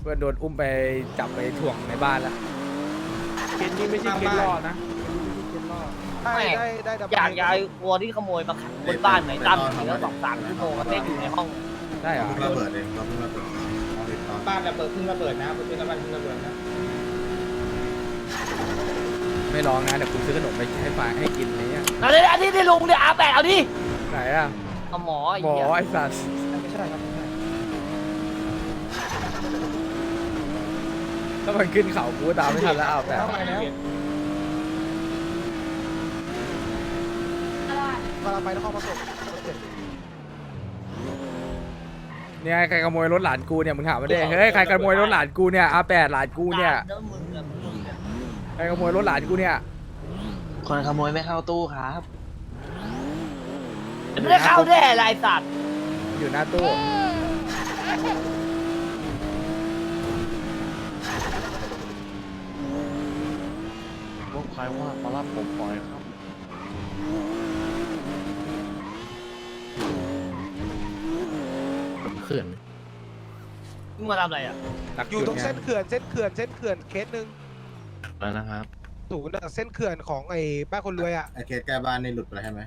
เพื่อนโดนอุ้มไปจับไปถ่วงในบ้านแล้วเกณฑ์นี้ไม่ใช่เกณฑ์รอดนะเกณฑ์นี้ไม่ใช่เกณฑ์รอดได้ได้ได้ดับอยากย้ายวัวที่ขโมยมาขังบนบ้านไหนตั้มถึงแล้วสองสามชั่วโมงไม่อยู่ในห้องได้เหรอเพิ่งระเบิดเองเราเพิ่งระเบิดเอาติดต่อบ้านระเบิดเพิ่งระเบิดนะเพิ่งระเบิดเพิ่งระเบิดนะไม่ร้องนะเดี๋ยวกูซื้อขนมไปให้ฟ้าให้กินอะไรเงี้ยเอาเลยอันนี้ที่ลุงเนี่ยอาแปะเอาดิไหนอะเอาหมอไอ้หมอเหี้ยไอ้สัตว์ไม่ใช่ครับไม่ใช่ ถ้ามันขึ้นเขากูตามไม่ทันแล้วอ้าวแต่เข้ามาแล้วกำลังไปนครปฐมเจ็ดเนี่ยใครขโมยรถหลานกูเนี่ยมึงถามมาไดิเฮ้ยใครขโมยรถหลานกูเนี่ยอาแปดหลานกูเนี่ยใครขโมยรถหลานกูเนี่ยคนขโมยไม่เข้าตู้ครับไม่เข้าแน่ลายสัตว์อยู่หน้าตู้ พวกใครว่ามารับผมปล่อยครับ เขื่อนมึงมาทำอะไรอะตักอยู่จุดตรงไงเส้นเขื่อนเส้นเขื่อนเส้นเขื่อนเคสหนึ่งแล้วนะครับ ศูนย์อะเส้นเขื่อนของไอ้บ้านคนรวยอะไอเคสแก้บ้านนี่หลุดไปแล้วใช่ไหม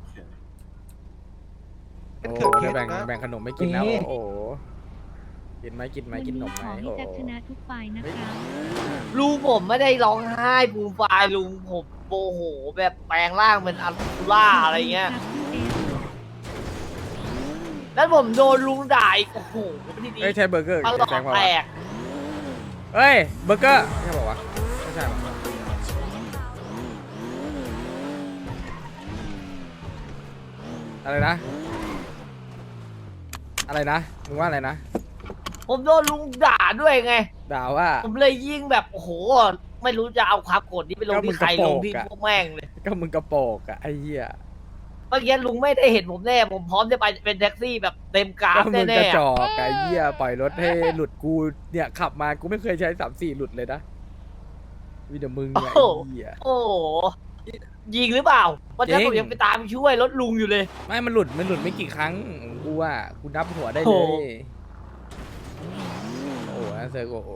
โอเคเส้นโอ้เขื่อนเคเดี๋ยวสแบ่งนะแบ่งขนมไม่กินแล้ว โอ้โห กินไหมกินไหมกินขนมไหมขอให้โอ้แจ็คชนะทุกฝ่ายนะคะลุงผมไม่ได้ร้องไห้ปูมปายลุงผมโมโหแบบแปลงร่างเป็นอัลตูล่าอะไรเงี้ย แล้วผมโดนลุงด่าอีกโอ้โหทีนี้เฮ้ยใช่เบอร์เกอร์ตลอดแซงมาแตวะกเฮ้ยเบอร์เกอร์ใช่บอกว่าวะไม่ใช่หรออะไรนะ อะไรนะมึงว่าอะไรนะ ผมโดนลุงด่าด้วยไง ด่าว่า ผมเลยยิ่งแบบโอ้โห ไม่รู้จะเอาความโกรธนี้ไปลงก็มึงที่ใครกระโปลรงที่อะพวกแม่งเลยก็มึงกระโปรงอะไอ้เหี้ยเมื่อกี้ลุงไม่ได้เห็นผมแน่ผมพร้อมจะไปเป็นแท็กซี่แบบเต็มกราก็ฟมึงแน่กระๆจอะอกไอ้เหี้ยปล่อยรถให้หลุดกูเนี่ยขับมากูไม่เคยใช้สามสี่หลุดเลยนะมีแต่มึงเนี่ยไอ้เหี้ย โอ้โหยิงหรือเปล่าวันนั้นจริง ผมยังไปตามช่วยรถลุงอยู่เลย ไม่มันหลุดมันหลุดไม่กี่ครั้งกูว่ากูนับหัวได้โอ้เลโหย โอ้โหนะเซอร์โอ้โห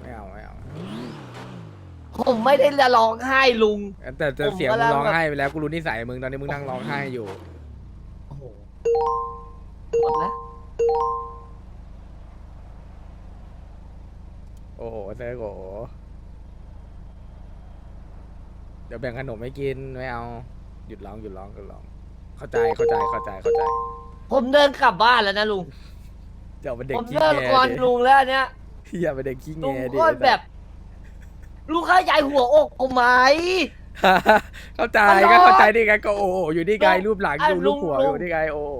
ไม่เอาไม่เอาผมไม่ได้จะร้องไห้ลุง แต่แต่ผมเสียงมึกำลังงร้องแบบไห้ไปแล้วกูรู้นิสัยมึงตอนนี้มึงนั่งร้องไห้อยู่ โอ้โหหมดแล้วโอ้โหเซอร์โอ้โหเดี๋ยวแบ่งขนมให้กินไม่เอา หยุดร้องหยุดร้องหยุดร้อง เข้าใจเข้าใจเข้าใจเข้าใจ ผมเดินกลับบ้านแล้วนะลุง เดี๋ยวเป็นเด็กผมขี้เลิกแงก่อนดิลุงแล้วอันเนี้ยอย่าเป็นเด็กขี้ลุแงงดิ โคตรแบบลุงเข้าใจหัวอกผมไหม เข้าใจมันร้อนก็เข้าใจดิไงก็โอ้โหอยู่นี่ไงลุงรูปหลังอะดูรูปหัวลุง อยู่นี่ไงโอ้โห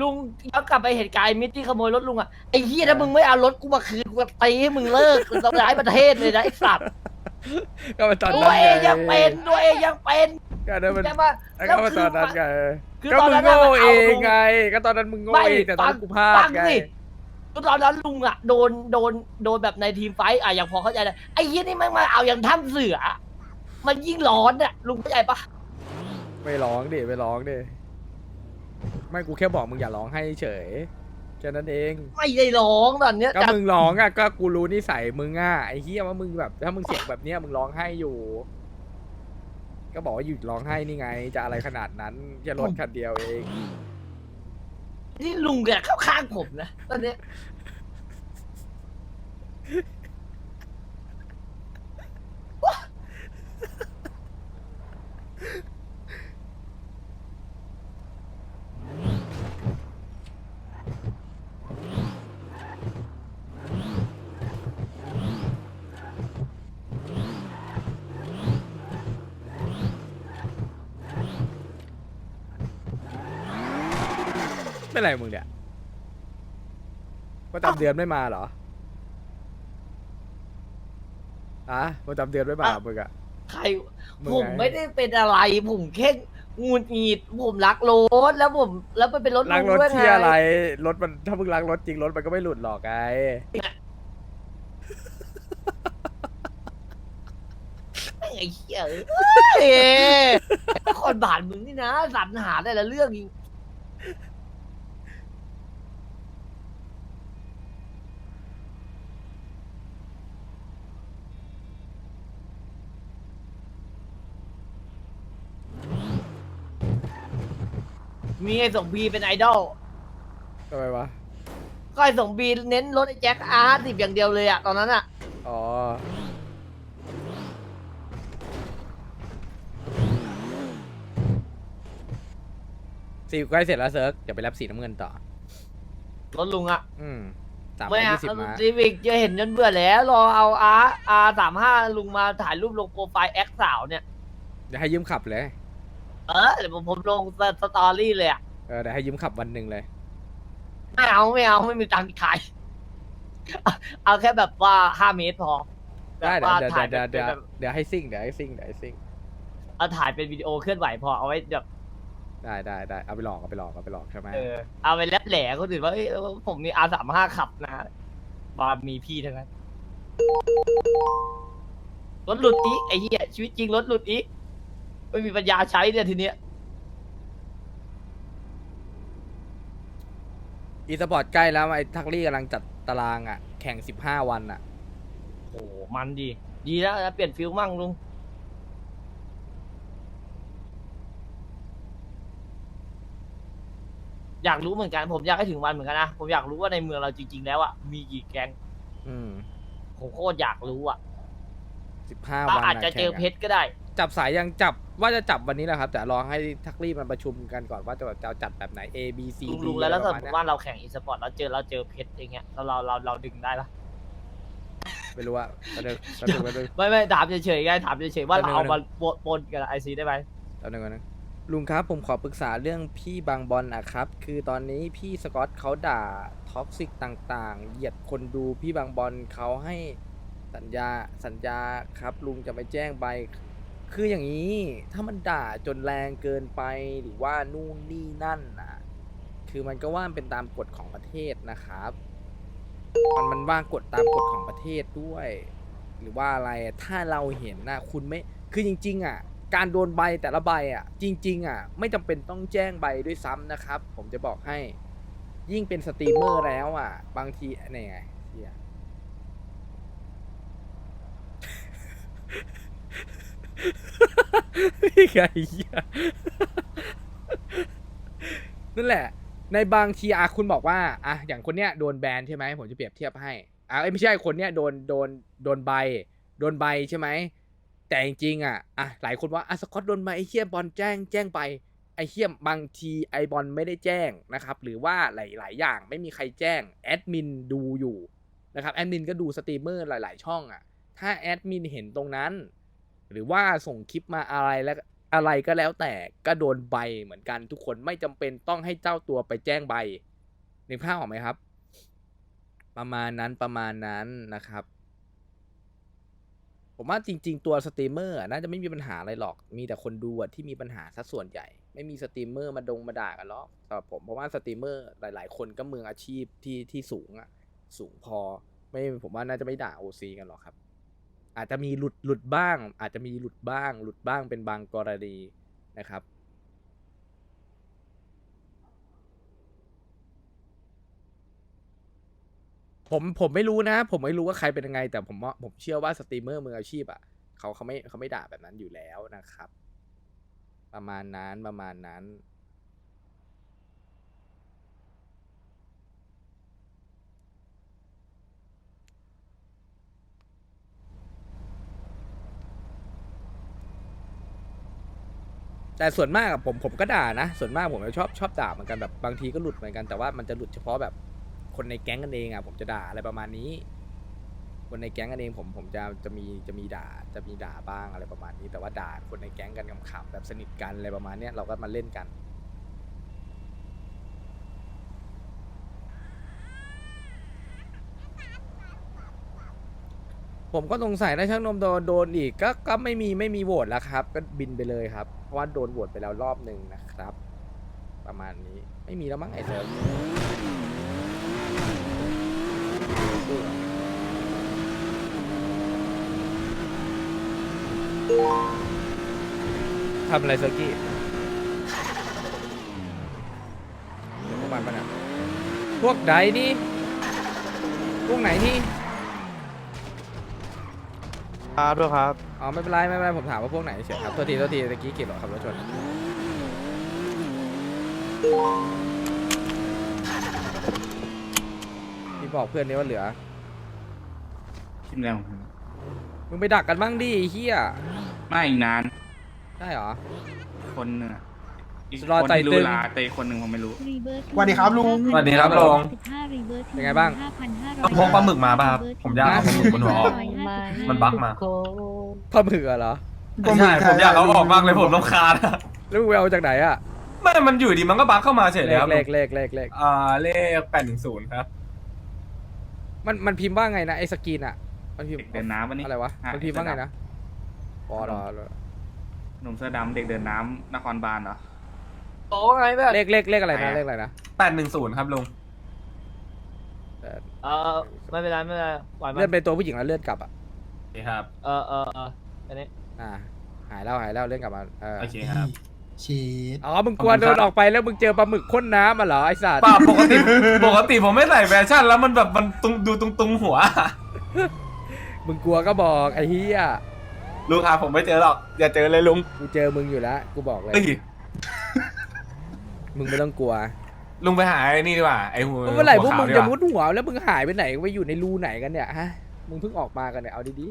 ลุงย้อนกลับไปเหตุการณ์มิตรที่ขโมยรถลุงอะไอ้เหี้ยถ้ามึงไม่เอารถกูมาคืนกูจะตีให้มึงเลิกกูทำร้ายประเทศเลยนะไอ้สัตว์ก็มาตอนตันั้วนเองยังเป็นไงตัวเองยังเป็นก็นั่นมันใช่ปะก็มาตอนนั้นไงคือก็ตอนมึงนั้นโง่น่ะมันเอเอางลุง ไง ก็ตอนนั้นมึงโง่ไม่เองแต่ตอนนั้นกูพลาดฟังไงสิ ก็ตอนนั้นลุงอะโดนโดนโดนแบบในทีมไฟท์อะอย่างพอเข้าใจเลยไอ้เหี้ยนี่แม่งมาเอาอย่างถ้ำเสือ มันยิ่งร้อนอะลุงเข้าใจปะไม่ร้องดิไม่ร้องดิไม่กูแค่บอกมึงอย่าร้องให้เฉยแค่นั้นเอง ไม่ได้ร้องตอนเนี้ยก็แต่มึงร้องอะก็กูรู้นิสัยมึงอะไอ้เหี้ยว่ามึงแบบถ้ามึงเสียงแบบเนี้ยมึงร้องไห้อยู่ ก็บอกว่าหยุดร้องไห้นี่ไง จะอะไรขนาดนั้นแค่รถคันเดียวเอง นี่ลุงแกเข้าข้างผมนะตอนเนี้ย เป็นไรมึงเนี่ยประจำเดือนไม่มาเหรออะประจำเดือนไม่มามึงอะ ใคร มึงผมไงไม่ได้เป็นอะไร ผมแค่หงุดหงิดผมรักรถแล้วผม แล้วมันเป็นรถล้างลุรงถด้วยไงที่อะไรรถมันถ้ามึงล้างรถจริงรถมันก็ไม่หลุดหรอกไงไอ้เหี้ยเอ้ยคนบาดมึงนี่นะสรรหาแต่ละเรื่องจ มีไอ้ส่งบีเป็นไอดอล ทำไมวะ ก็ไอ้ส่งบีเน้นรถไอ้แจ็คอาร์สิบอย่างเดียวเลยอะตอนนั้นอะอ๋อ สีใกล้เสร็จแล้วเซิร์กเดี๋ยวไปรับสีน้ำเงินต่อ รถลุงอะอืมสามร้ไม่อยอะยี่สิบมาซีวิกจะเห็นจนเบื่อแล้ว รอเอาอาร์อาร์สามห้าลุงมาถ่ายรูปลงโปรไฟล์แอคสาวเนี่ย เดี๋ยวให้ยืมขับเลย เออเดี๋ยวผมผมลงสตอรี่เลยอะเออเดี๋ยวให้ยืมขับวันหนึ่งเลย ไม่เอาไม่เอาไม่มีตังค์ขายเอาเอาแค่แบบว่าห้าเมตรพอได้แบบเดี๋ยวว่าเดี๋ยวถ่ายเดี๋ยวเป็เดี๋ยนวแบบเดี๋ยวให้ซิ่งเดี๋ยวให้ซิ่งเดี๋ยวให้ซิ่งเอาถ่ายเป็นวิดีโอเคลื่อนไหวพอเอาไว้แบบ ได้ได้ได้เอาไปหลอกเอาไปหลอกเอาไปหลอกใช่ไหมเออเอาไปแลบแหล่คนอื่นว่าเอ้ยผมมีอาสามห้าขับนะบามีพี่ทั้งนั้นรถหลุดอีกไอ้เหี้ยชีวิตจริงรถหลุดอีก ไม่มีปัญญาใช้เนี่ยทีเนี้ย อีสปอร์ตใกล้แล้วไอ้ทักลี่กำลังจัดตารางอะ แข่งสิบห้าวันอะ โอ้มันดี ดีแล้วนะเปลี่ยนฟิลมั่งลุง อยากรู้เหมือนกัน ผมอยากให้ถึงวันเหมือนกันนะ ผมอยากรู้ว่าในเมืองเราจริง ๆ แล้วอะ มีกี่แก๊งอืมผมโคตรอยากรู้อะสิบห้าถ้าวันอาจจะเจอเพชรก็ได้ จับสายยังจับว่าจะจับวันนี้แหละครับ แต่รอให้ทักลี่มันประชุมกันก่อนว่าจะแบบจะเอาจัดแบบไหน A B C ลุง D ลุงแล้วแล้วอะสไรมประมมาณติเนี้ยว่าเราแข่งอีสปอร์ตเราเจอเราเจอเพชรอย่างเงี้ยแล้วเราเราเราดึงได้ปะไม่รู้ว่าแป๊บนึงแป๊บนึงแป๊บนึง ไม่ไม่ถามเฉยๆไงถามเฉยๆว่าแป๊บนึงเราเอามาปนกับไอซีได้ไหมแป๊บนึงแป๊บนึงลุงครับผมขอปรึกษาเรื่องพี่บางบอลอะครับ คือตอนนี้พี่สกอตเขาด่าท็อกซิกต่างๆ เหยียดคนดูพี่บางบอลเขาให้สัญญาสัญญาครับ ลุงจะไปแจ้งใบ คืออย่างนี้ถ้ามันด่าจนแรงเกินไปหรือว่านู่นนี่นั่นน่ะ คือมันก็ว่ามันเป็นตามกฎของประเทศนะครับ มันมันว่ากฎตามกฎของประเทศด้วย หรือว่าอะไรถ้าเราเห็นนะคุณไม่คือจริง ๆ อะ การโดนใบแต่ละใบอะ จริง ๆ อะ ไม่จำเป็นต้องแจ้งใบด้วยซ้ำนะครับ ผมจะบอกให้ ยิ่งเป็นสตรีมเมอร์แล้วอะ บางทีนี่ไงเหี้ย นี่ไงเหี้ยนั่นแหละ ในบางทีอะคุณบอกว่าอะอย่างคนเนี้ยโดนแบนใช่ไหมผมจะเปรียบเทียบให้อะเอ้ยไม่ใช่คนเนี้ยโดนโดนโดนใบ โดนใบใช่ไหมแต่จริงๆอะอะหลายคนว่าอะสกอตโดนใบไอ้เฮียบอลแจ้งแจ้งไปไอ้เฮียบางทีไอบอลไม่ได้แจ้งนะครับ หรือว่าหลาย ๆ อย่างไม่มีใครแจ้งแอดมินดูอยู่นะครับแอดมินก็ดูสตรีมเมอร์หลาย ๆ ช่องอะถ้าแอดมินเห็นตรงนั้น หรือว่าส่งคลิปมาอะไรแล้วอะไรก็แล้วแต่ก็โดนใบเหมือนกันทุกคนไม่จำเป็นต้องให้เจ้าตัวไปแจ้งใบนึกภาพออกไหมครับ ประมาณนั้นประมาณนั้นนะครับ ผมว่าจริง ๆ ตัวสตรีมเมอร์น่าจะไม่มีปัญหาอะไรหรอก มีแต่คนดูที่มีปัญหาซะส่วนใหญ่ ไม่มีสตรีมเมอร์มาดงมาด่ากันหรอกสำหรับผมเพราะว่าสตรีมเมอร์หลาย ๆ คนก็มืออาชีพที่ที่สูงอะสูงพอ ไม่ผมว่าน่าจะไม่ด่าโอซีกันหรอกครับ อาจจะมีหลุดหลุดบ้าง อาจจะมีหลุดบ้าง หลุดบ้างเป็นบางกรณีนะครับ ผมผมไม่รู้นะ ผมไม่รู้ว่าใครเป็นยังไง แต่ผมว่าผมเชื่อว่าสตรีมเมอร์มืออาชีพอะเขาเขาไม่เขาไม่ด่าแบบนั้นอยู่แล้วนะครับ ประมาณนั้นประมาณนั้น แต่ส่วนมากอะผมผมก็ด่านะ ส่วนมากผมจะชอบชอบด่าเหมือนกันแบบบางทีก็หลุดเหมือนกันแต่ว่ามันจะหลุดเฉพาะแบบคนในแก๊งกันเองอะผมจะด่าอะไรประมาณนี้ คนในแก๊งกันเองผมผมจะจะมีจะมีด่าจะมีด่าบ้างอะไรประมาณนี้ แต่ว่าด่าคนในแก๊งกันขำๆแบบสนิทกันอะไรประมาณเนี้ยเราก็มาเล่นกัน ผมก็สงสัยนะช่างนมโดนโดนอีกก็ก็ไม่มีไม่มีโหวตแล้วครับ ก็บินไปเลยครับ เพราะว่าโดนโหวตไปแล้วรอบหนึ่งนะครับ ประมาณนี้ไม่มีแล้วมั้งไอ้เซิร์ฟทำอะไรเซอร์กี้เดี๋ยวพวกมันปะเนี่ยพวกใดนี่พวกไหนนี่ ครับด้วยครับ อ๋อไม่เป็นไรไม่เป็นไรผมถามว่าพวกไหนเฉยครับตัวทีตัวทีตะกี้กี่หรอขับรถชนพี่บอกเพื่อนนี้ว่าเหลือชิมแล้วมึงไปดักกันบ้างดิไอ้เฮียไม่อีกนาน ได้เหรอ คนหนึงอะอีกรอคนใจที่ตึรู้ง ลาแต่อีกคนหนึ่งผมไม่รู้ สวัสดีครับลุง สวัสดีครับลุง เป็นไงบ้าง ต้องพกปลาหมึกมาป่ะครับผมอยากเอาปลาหมึกบนหัวออก มันบั๊กมา ปลาหมึกอะเหรอไม่ใช่ผมอยากเอาออกมากเลยผมรำคาญอะแล้วมึงไปเอาจากไหนอะไม่มันอยู่ดีมันก็บั๊กเข้ามาเฉยเลเลยขครับเลขเลขเลขเลขอ่าเลขแปดหนึ่งศูนย์ครับ มันมันพิมพ์ว่าไงนะไอ้สกรีนอะมันพิมพ์เด็กเดินน้ำวันนี้อะไรวะอะมันพิมพ์ว่าไงนะปอรอหนุ่มเสื้อดำเด็กเดินน้ำนครบาลเหรอ โอ้ไงแบบเลขเลขเลขอะไรนะไหนอะเลขอะไรนะแปดหนึ่งศูนย์ครับลุง เออเออไม่เป็นไรไม่เป็นไรปล่อยมัเลื่อนนเป็นตัวผู้หญิงแล้วเลื่อนกลับอะโอเคครับเออเออเอออันนี้อ่า หายแล้วหายแล้วเลื่อนกลับมาเออโอเคครับ ชีสอ๋อมึงกลัวโดนออกไปแล้วมึงเจอปลาหมึกพ่นน้ำอะเหรอไอ้สัตว์ป่าปกติ ปกติผมไม่ใส่แฟชั่นแล้วมันแบบมันตุงดูตุงตุงหัว มึงกลัวก็บอกไอ้เฮียลุงครับผมไม่เจอหรอก อย่าเจอเลยลุงกูเจอมึงอยู่แล้วกูบอกเลย เอ้ยมึงไม่ต้องกลัว ลุงไปหาไอ้นี่ดีกว่า ไอ้หัวเมื่อไหร่พวกหัมึงขาวจะดีกว่ามุดหัวแล้วมึงหายไปไหนไปอยู่ในรูไหนกันเนี่ยฮะมึงเพิ่งออกมากันเนี่ยเอาดี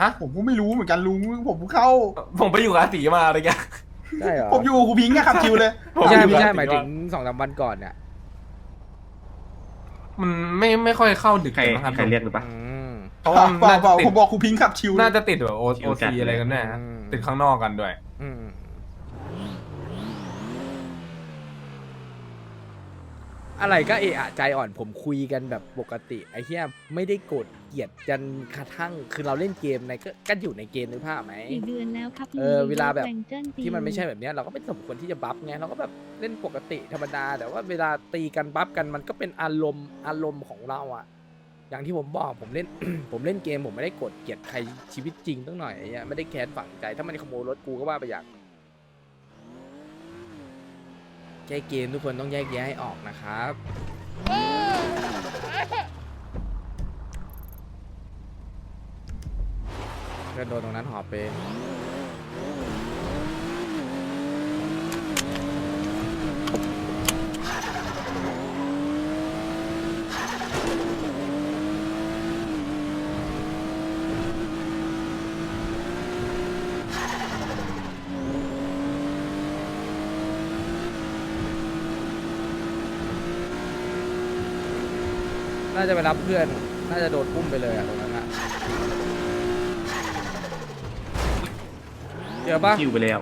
ฮะ ผมก็ไม่รู้เหมือนกันลุงผมเพิ่งเข้า ผมไปอยู่กับอาตีมาอะไรเงี้ยๆได้เหรอผมอยู่กับครูพิงค์อะขับชิวเลยผมไม่ใช่อยู่ไม่ใช่กับหมายอาถึติงสองสามวันก่อนเนี่ยมันไม่ไม่ค่อยเข้าดึกใครมั้งครับใครเรียกหรือปะ อืมเพราะเปว่าล่าน่าเปล่าจะติผดมบอกครูพิงค์ขับชิวเลยน่าจะติดแบบโอชิโอวจัดซีเลยอะไรกันแน่อืมติดข้างนอกกันด้วย อืม อะไรก็เอะอะใจอ่อนผมคุยกันแบบปกติไอ้เหี้ยไม่ได้โกรธเกลียดจนกระทั่งคือเราเล่นเกมในก็ก็อยู่ในเกมนึกภาพไหมกี่เดือนแล้วครับเออเวลาแบบงเจิ้นตีที่มันไม่ใช่แบบเนี้ยเราก็ไม่สมควรที่จะบัฟไงเราก็แบบเล่นปกติธรรมดา แต่ว่าเวลาตีกันบัฟกันมันก็เป็นอารมณ์อารมณ์ของเราอะอย่างที่ผมบอกผมเล่น ผมเล่นเกมผมไม่ได้โกดเกลียดใครชีวิตจริงตั้งหน่อยไอ้เงี้ยไม่ได้แค้นฝังใจถ้ามันขโมยรถกูก็ว่าไปอย่าง แค่เกมทุกคนต้องแยกแยะให้ออกนะครับเพื่อโดนตรงนั้นหอบไป น่าจะไปรับเพื่อน น่าจะโดนปุ้มไปเลยอะตรงนั้นอะเจอปะคิวไปแล้ว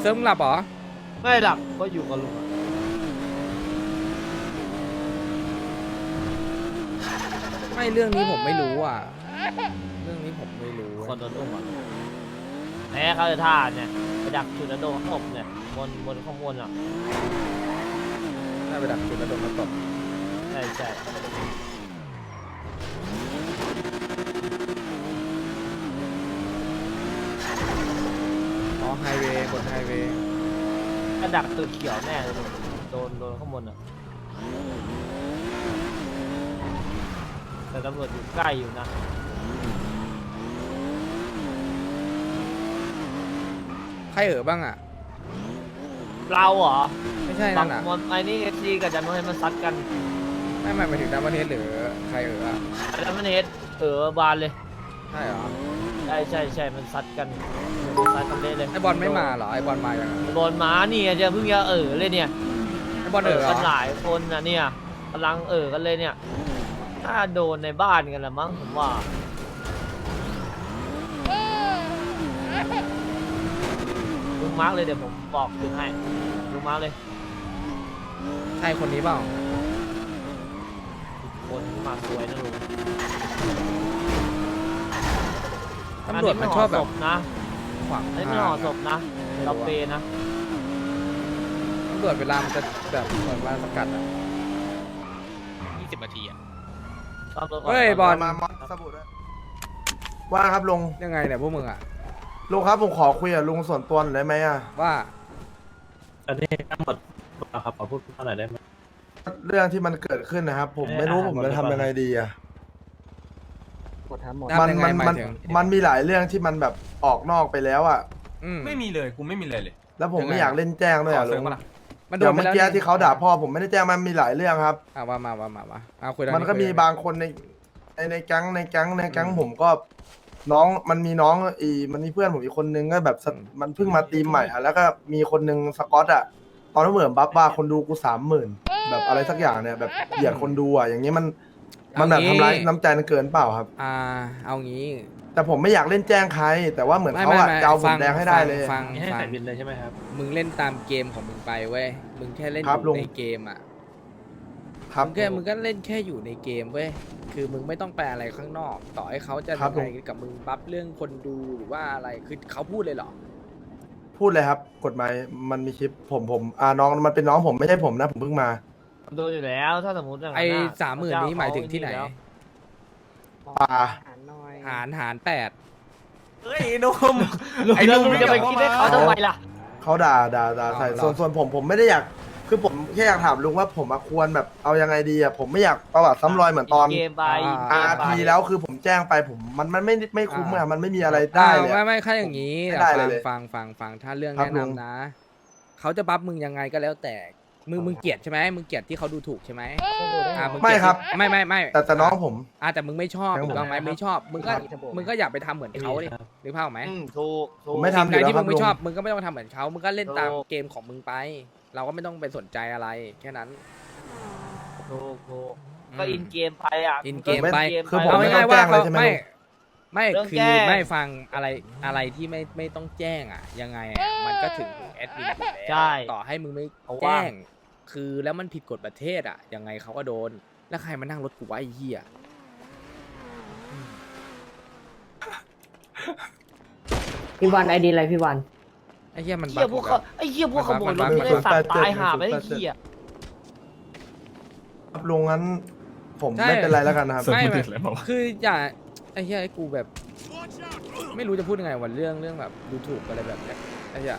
เซิร์ฟมึงหลับเหรอไม่หลับก็อยู่กับลุงอะ ไม่เรื่องนี้ผมไม่รู้อะ เรื่องนี้ผมไม่รู้คนโดนอุ้มอะแหมเขาจะท่าเนี่ยไปดักจุดแล้วโดนตบเนี่ยบนบนข้างบนอะน่าไปดักจุดแล้วโดนมาตบใช่ใช่อ๋อไฮเวย์บนไฮเวย์ก็ดักตึกเขียวแน่เลยลุงโดนโดนข้างบนอะ แต่ตำรวจอยู่ใกล้อยู่นะใครเอ๋อบ้างอะ เราเหรอไม่ใช่บานั่งนอะมอนไอ้นี่เอซีกับจันทร์มันซัดกันไม่ไม่หมายถึงดาวันเทสหรือใครเอ๋ออะจันทร์มันเฮดเออบานเลย ใช่เหรอ ใช่ใช่ใช่มันซัดกันมันซัดกันเละเลยไอบอลไม่มาเหรอ ไอบอลมายังอะบอลมานี่ไงจะเพิ่งจะเออเลยเนี่ยไอบอลเอ๋อเหรกันหอลายคนนะเนี่ยกำลังเออกันเลยเนี่ย ถ้าโดนในบ้านกันละมั้งผมว่า ลุงมาร์กเลยเดี๋ยวผมบอกถึงให้ ลุงมาร์กเลยใช่คนนี้เปล่าคนมาสวยนะลุงตำรวจมันชอบแบบศพนะขวางอันนี้ทาไม่งห่อศอะพนะเราเปนะ ตำรวจเวลามันจะแบบเหมือนมาสกัดอะ 20นาทีอะตำรวจ เฮ้ยบอลมามาสบู่ด้วยว่าครับลุงยังไงเนี่ยพวกมึงอะลุงครับผมขอคุยกับลุงส่วนตัวหน่อยได้ไหมอะว่าอันนี้ทั้งหมดครับขอพูดหน่อยได้ไหมเรื่องที่มันเกิดขึ้นนะครับ ผมไม่รู้ผมจะทำยังไงดีอะทำมันยังไงมันหมายมันถึงมันมีหลายเรื่องที่มันแบบออกนอกไปแล้วอะอืมไม่มีเลยกูไม่มีเลยเลย แล้วผมยังไงไม่อยากเล่นแจ้งด้วยขออะเสริลุมงปะล่ะ มันโดเดี๋ยนวไปเมื่อแล้วกี้นี่ที่เขาด่าพ่อผมไม่ได้แจ้งมันมีหลายเรื่องครับ อะว่ามาว่ามาว่าอะคุยเรื่องมันก็คุยมีเรื่องบางคนในในในแก๊งในแก๊งในแก๊งอืมผมก็ น้องมันมีน้องอีมันมีเพื่อนผมอีกคนนึงก็แบบสอืมมันเพิ่งมาตีมใหม่อะแล้วก็มีคนนึงสกอตอะตอนนั้นเหมือนบัฟว่าคนดูกูสามหมื่นแบบอะไรสักอย่างเนี่ยแบบเหยียดคนดูอะอย่างนี้มันมันแบบทำร้ายน้ำใจกันเกินเปล่าครับ อ่าเอางี้ แต่ผมไม่อยากเล่นแจ้งใคร แต่ว่าเหมือนไม่เขาไม่อะไม่จะเอาผฟัมงแดงให้ได้เลย ฟังให้ฟังใส่บินเลยใช่ไหมครับ มึงเล่นตามเกมของมึงไปเว้ย มึงแค่เล่นอครับลุยู่ง ในเกมอะครับ มึงแค่มึงก็เล่นแค่อยู่ในเกมเว้ย คือมึงไม่ต้องแปลอะไรข้างนอก ต่อให้เขาจะครับยังไงลุงกับมึงบัฟเรื่องคนดูหรือว่าอะไร คือเขาพูดเลยเหรอ พูดเลยครับ กฎหมายมันมีคลิปผมผมอ่าน้องมันเป็นน้องผมไม่ใช่ผมนะผมเพิ่งมาโดนอยู่แล้วถ้าสมมติย่างไอ้นั้นน่ะสามหมื่นนี้หมายถึงที่ไหนแล้วป่า หารหารแปดเฮ้ยไอ้หนุ่มลุงไอ้หแล้วนุ่มลุงจะไปคิดให้เขาทำไมล่ะ เขาด่าด่าด่าใส่อ๋อเหรอส่วนส่วนผมผมไม่ได้อยาก คือผมแค่อยากถามลุงว่าผมอะควรแบบเอายังไงดีอะผมไม่อยากประวัติซ้ำรอยเหมือนตอน เกมไปอ่า อาพีแล้วคือผมแจ้งไปผมมันมันไม่ไม่คุ้มอะมันไม่มีอะไรได้เลยอ่าอะไม่ไม่แค่อย่างนี้ไม่แต่ได้ฟังเลยฟังฟังฟังถ้าเรื่องครับแนะลุงนำนะ เขาจะบัฟมึงยังไงก็แล้วแต่ มึงมึงเกลียดใช่ไหมมึงเกลียดที่เขาดูถูกใช่ไหมอ่ามึงเกไม่ลียดครับ ไม่ไม่ไม่แต่แต่น้องผม อ่าแต่มึงไม่ชอบครับผมถูกต้องไหมไม่ชอบมึงก็ครับมึงก็อย่าไปทำเหมือนเขาดิหรือเปล่าพออกไหมอืมถูกถูกผมไม่ทำสิ่งใดอยู่แล้วที่คมึรับงไม่ลุงชอบมึงก็ไม่ต้องทำเหมือนเขามึงก็เล่นตามถูก เกมของมึงไป เราก็ไม่ต้องไปสนใจอะไรแค่นั้นถูกถูกอืม ก็อินเกมไปอะอินเกมไม่ไปคือผม เอาไม่ ง่ายต้ๆองว่าแจ้งเลยเขาใช่ไหม ไม่ลุงไม่เรื่องคือแจ้ง ไม่ฟังอะไรอะไรที่ไม่ไม่ต้องแจ้งอะ ยังไงอะมันก็ถึงแอดมินอยู่แล้วใช่ ต่อให้มึงไม่เพราะว่าแจ้ง คือแล้วมันผิดกฎประเทศอะยังไงเขาก็โดน แล้วใครมานั่งรถกูวะไอ้เหี้ยพี่วันไอดีอะไรพี่วัน ไอ้เหี้ยมันเหี้ยพวกเขาไอ้เหี้ยพวกขโมยรถไม่ได้สัตว์ตายหาไม่ได้เหี้ยครับลุงงั้น ผมไม่เป็นไรแล้วกันนะครับเสริมไม่มือไม่ถือเลยบอกว่าคืออย่าไอ้เหี้ยไอ้กูแบบ ไม่รู้จะพูดยังไงวันเรื่องเรื่องแบบดูถูกอะไรแบบเนี้ยไอ้เหี้ย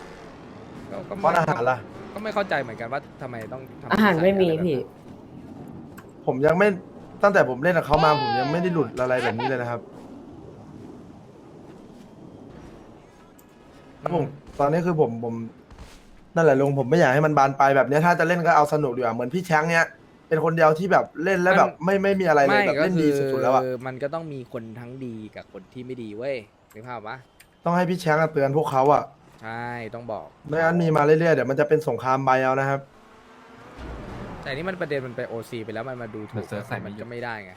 ก็ก็เพราะอาหารล่ะ ก็ไม่เข้าใจเหมือนกันว่าทำไมต้องทำอาหารไม่มีนิสัยอะรแบบพี่นั้นผมยังไม่ตั้งแต่ผมเล่นกับเขามาผมยังไม่ได้หลุดอะไรแบบนี้เลยนะครับแล้วผมตอนนี้คือผมผมนั่นแหละลุงผมไม่อยากให้มันบานปลายแบบเนี้ยถ้าจะเล่นก็เอาสนุกดีกว่าเหมือนพี่แช้งเนี้ยเป็นคนเดียวที่แบบเล่นแล้วแบบไม่ไม่มีอะไรเลยไม่แบบก็เล่นคืดีอสุดๆแล้วอะ มันก็ต้องมีคนทั้งดีกับคนที่ไม่ดีเว้ยนึกภาพปะ ต้องให้พี่แช้งอะเตือนพวกเขาอะ ใช่ต้องบอกไม่งั้นมีมาเรื่อยๆเดี๋ยวมันจะเป็นสงครามใบเอานะครับ แต่นี่มันประเด็นมันไปโอซีไปแล้วมันมาดูถูกเซิร์ฟใส่ไม่มันหยุดก็ไม่ได้ไง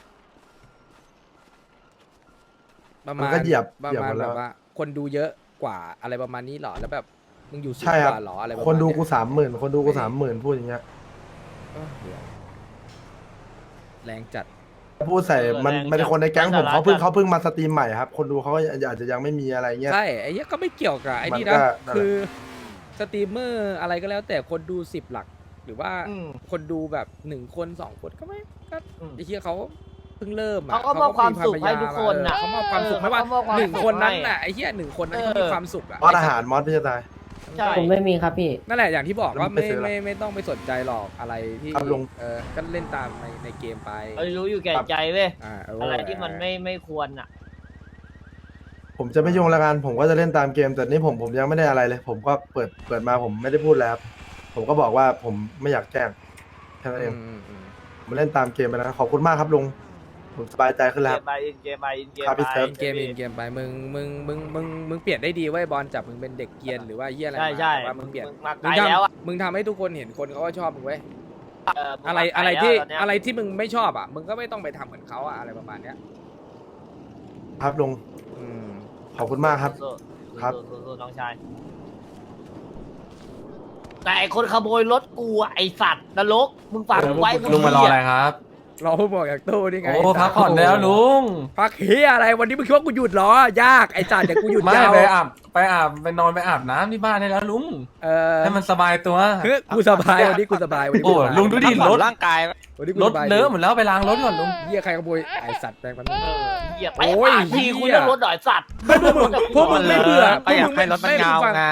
ประมัมาณนก็เหยียบประเหยียบมาหณมดแบแล้วบว่า คนดูเยอะกว่าอะไรประมาณนี้เหรอแล้วแบบมึงอยู่สูงใช่คกรับว่าเหรออะไรประมาณคนดูเนี้ยกูสามหมื่นคนดูกูสามหมื่นพูดอย่างเงี้ย เออเดี๋ยวแรงจัด พูดใส่เออมันแรงมันเป็นคนในแก๊งจัดผมเขาจัดเพิ่งเขาเพิ่งมาสตรีมใหม่ครับคนดูเขาก็อาจจะยังไม่มีอะไรเงี้ย ใช่ไอ้เนี้ยก็ไม่เกี่ยวกับไอ้นี่มันนะก็นั่นแหละคือสตรีมเมอร์อะไรก็แล้วแต่คนดูสิบหลัก หรือว่าอืม คนดูแบบหนึ่งคนสองคนก็ไม่ก็อืมไอ้เหี้ยเขาเพิ่งเริ่มอะเขาก็มอบความสุขให้ทุกคนน่ะเออเขามอบความสุขเออไม่ว่าเขามอบความหนึ่งสุขคนนั้นให้น่ะไอ้เหี้ยหนึ่งคนนั้นเออเขามีความสุขอะ มอสอาหารมอสพี่จะตาย ใช่ ผมไม่มีครับพี่ นั่นแหละอย่างที่บอกว่าแล้วมึงไปไม่ซื้ออะไรไม่ไม่ต้องไปสนใจหรอกอะไรที่ครับลุง เออก็เล่นตามในในเกมไปเอ้ยรู้อยู่แก่ใจเว้ยอ่าเอะไรที่มันไม่ไม่ควรอะ ผมจะไม่ยุ่งแล้วกันผมก็จะเล่นตามเกมแต่นี่ผมผมยังไม่ได้อะไรเลย ผมก็เปิดเปิดมาผมไม่ได้พูดแล้วครับผมก็บอกว่าผมไม่อยากแจ้งแค่นั้นเองอืมอืมผมเล่นตามเกมไปนะขอบคุณมากครับลุง ผมสบายใจขึ้นเกแล้วคมรับ ไปอินเกมไปอินเกมครับพี่ไปเซิร์ฟ เกมอินเกมไปมึงมึงมึงมึงมึงเปลี่ยนได้ดีเว้ยบอลจับมึงเป็นเด็กเกรียนหรือว่าเหี้ยอะไรใช่มาใช่แต่ว่ามึงเปลี่ยนมาไกมึลงทแล้วอะำมึงทำให้ทุกคนเห็นคนเขาก็ชอบมึงเว้ยเมึงอะไรมาอะไรไกลที่แล้วตนเนี้ยอะไรที่มึงไม่ชอบอะมึงก็ไม่ต้องไปทำเหมือนเขาอะอะไรประมาณเนี้ยครับลุงอืม ขอบคุณมากครับ สู้ๆครับ สู้ๆสู้ๆน้องชายแต่ไอคนขโมยรถกูอะไอสัตว์นรกมึงฝากกูไว้ลุงมารออะไรครับ รอผู้บอกจากตู้นี่ไงโอ้พักผ่อนแล้วลุง พักเฮียอะไรวันนี้มึงคิดว่ากูหยุดเหรอ ยากไอ้จ่าเดี๋ยวกูหยุดไม่ยาวไปอาบ ไปอาบไปนอนไปอาบน้ำที่บ้านได้แล้วลุงเออให้มันสบายตัวเฮ้ยกูสบายวันนี้กูสบายวันนี้โอ้กูสบายลุงดูดิรถร่างกายวันนี้กูรถสบายดีเลอะหมดแล้วไปล้างรถก่อนลุงเหี้ยใครขโมยไอสัตว์แปลงมันเออเหยียบไปโอ้ย ปากทีเหี้ยคุยเรื่องรถหน่อยสัตว์พวกมึงพวกมึงไม่เบื่อก็อยากให้รถมันเงาไง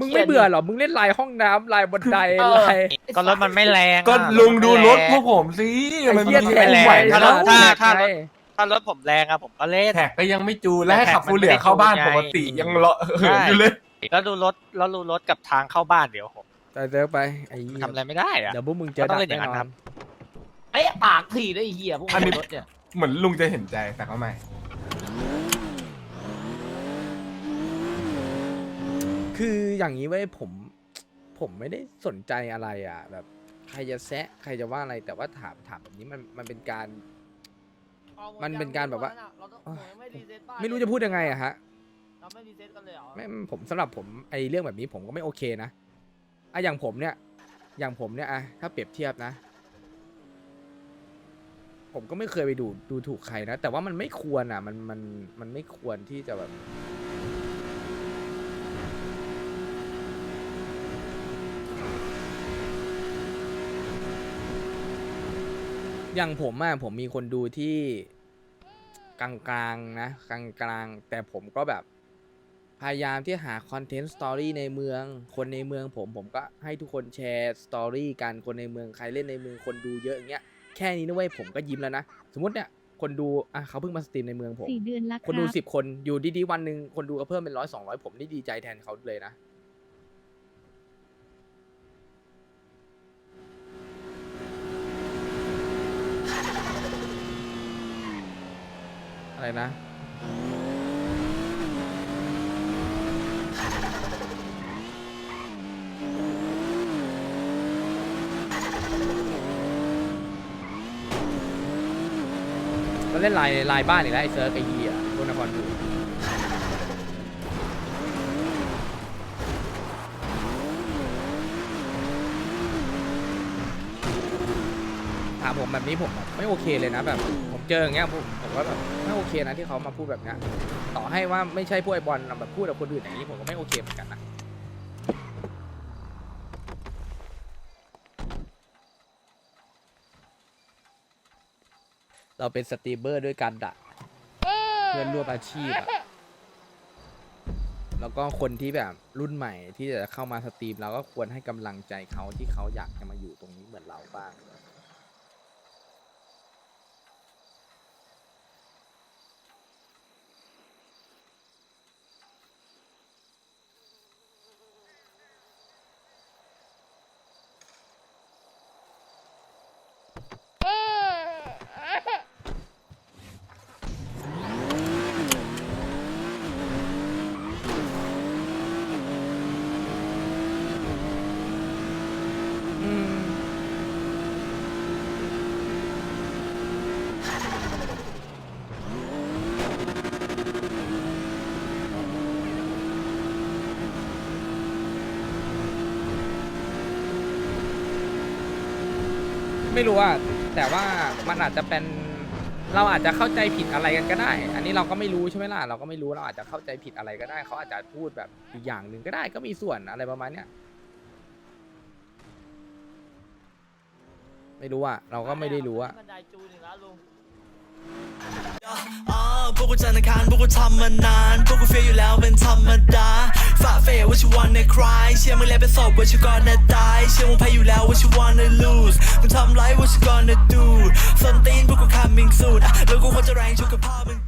มึงไม่เบื่อเหรอมึงเล่นลายห้องน้ำลายบันไดลาย ก็รถมันไม่แรงอะก็ลุงดูรถพวกผมสิไอ้มันเหี้ยมีแท็กแหไว้วนถ้าแล้รวถถ้าถ้ารถ ถ้ารถผมแรงอะผมก็เล่น แท็กก็ยังไม่จูนและให้แต่แท็กขับฟูเหลือเข้าบ้านมันไม่ปได้จูนไงกติยังเลาะเหินอยู่เลย แล้วดูรถแล้วดูรถกับทางเข้าบ้านเดี๋ยวผมแต่เดี๋ยวไปไอ้เหี้ยทำอะไรไม่ได้อะ เดี๋ยวพวกมึงเจอก็ต้ดัองกเล่นอย่างแน่นั้นนอครันบไอ้ปากทีได้เหี้ยพวกอันนี้ รถเนี่ยเหมือนลุงจะเห็นใจแต่ก็ไม่ คืออย่างนี้เว้ยผมผมไม่ได้สนใจอะไรอะ แบบใครจะแซะใครจะว่าอะไรแต่ว่าถามถามแบบนี้มันมันเป็นการ มันเป็นการแบบว่า เราต้องเอ้ยไม่รีเซ็ตบ้านไม่รู้จะพูดยังไงอะฮะเราไม่รีเซ็ตกันเลยเหรอไม่ผมสำหรับผมไอเรื่องแบบนี้ผมก็ไม่โอเคนะอะอย่างผมเนี่ย อย่างผมเนี่ยอะถ้าเปรียบเทียบนะ ผมก็ไม่เคยไปดูดูถูกใครนะ แต่ว่ามันไม่ควรอะมันมันมันไม่ควรที่จะแบบ อย่างผมอะผมมีคนดูที่กลางๆนะกลางๆ แต่ผมก็แบบ พยายามที่หาคอนเทนต์สตอรี่ในเมือง คนในเมืองผมผมก็ให้ทุกคนแชร์สตอรี่กันคนในเมืองใครเล่นในเมืองคนดูเยอะอย่างเงี้ยแค่นี้นะเว้ยผมก็ยิ้มแล้วนะ สมมติเนี่ยคนดูอะเขาเพิ่งมาสตรีมในเมืองผมสี่เดือนละคนดูรับสิบคนอยู่ดีๆวันหนึ่งคนดูก็เพิ่มเป็นร้อยสองร้อยผมนี่ดีใจแทนเขาเลยนะ อะไรนะก็เล่นลายลายบ้านอีกแล้วไอ้เซิร์ฟไอ้เหี้ยโดนนครดูถามผมแบบนี้ผมแบบไม่โอเคเลยนะแบบ ผมเจออย่างเงี้ยผมผมก็แบบ เคนะที่เขามาพูดแบบเนี้ยต่อให้ว่าไม่ใช่พวกไอบอลแบบพูดกับคนอื่นอย่างนี้ผมก็ไม่โอเคเหมือนกันนะเราเป็นสตรีมเมอร์ด้วยกันอะเพื่อนร่วมอาชีพอะแล้วก็คนที่แบบรุ่นใหม่ที่จะเข้ามาสตรีมเราก็ควรให้กำลังใจเขาที่เขาอยากจะมาอยู่ตรงนี้เหมือนเราบ้าง ไม่รู้อะแต่ว่ามันอาจจะเป็นเราอาจจะเข้าใจผิดอะไรกันก็ได้ อันนี้เราก็ไม่รู้ใช่ไหมล่ะเราก็ไม่รู้เราอาจจะเข้าใจผิดอะไรก็ได้เขาอาจจะพูดแบบอีกอย่างหนึ่งก็ได้ก็มีส่วนอะไรประมาณเนี้ยไม่รู้อะเราก็ไม่ได้รู้อะบันไดจูนอีกแล้วลุงอะ พวกกูจันทร์อังคารพวกกูทำมานาน พวกกูเฟียอยู่แล้วเป็นธรรมดาฝ่าเฟยว่าชิวันในคลายเชื่อมึงแล้วไปสอบว่าชิวก่อนนะตาย เชื่อมึงแพ้อยู่แล้วว่าชิวันใน lose มึงทำไรว่าชิวันใน do ส้นตีนพวกกู coming soon แล้วกูควรจะแรงชุกกับพ่อมึง